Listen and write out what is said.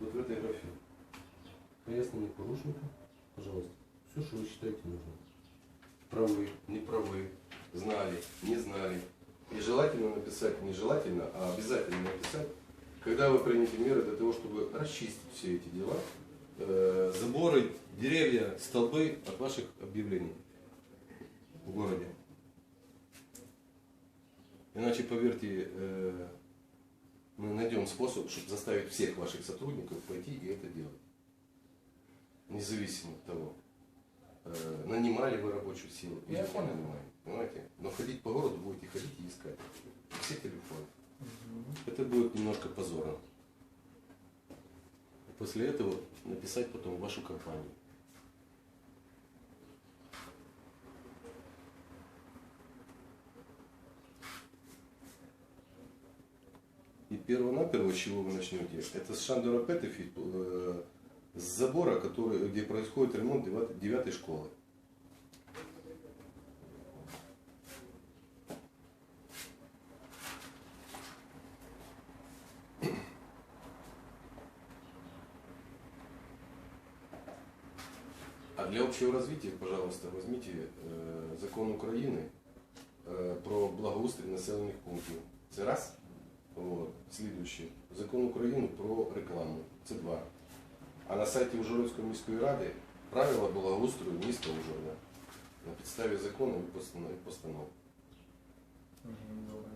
вот в этой графе. Пояснение порушника, пожалуйста. Все, что вы считаете нужным. Правы, неправы, знали, не знали. И желательно написать, не желательно, а обязательно написать, когда вы примете меры для того, чтобы расчистить все эти дела, э, заборы, деревья, столбы от ваших объявлений в городе. Иначе, поверьте, э, найдем способ, чтобы заставить всех ваших сотрудников пойти и это делать. Независимо от того, э, нанимали вы рабочую силу или Я не нанимали. Понимаете? Но ходить по городу будете ходить и искать. Все телефоны. Это будет немножко позорно. После этого написать потом вашу компанию. И перво-наперво, с чего вы начнете, это с Шандора Петефи, э, с забора, который, где происходит ремонт девятой, школы. А для общего развития, пожалуйста, возьмите э, закон Украины э, про благоустрій населених пунктів. Це раз. Вот. Слідуючий. Закон України про рекламу. Це два. А на сайті Ужгородської міської ради правила благоустрою міста Ужгорода. На підставі закону і постанов. Добре.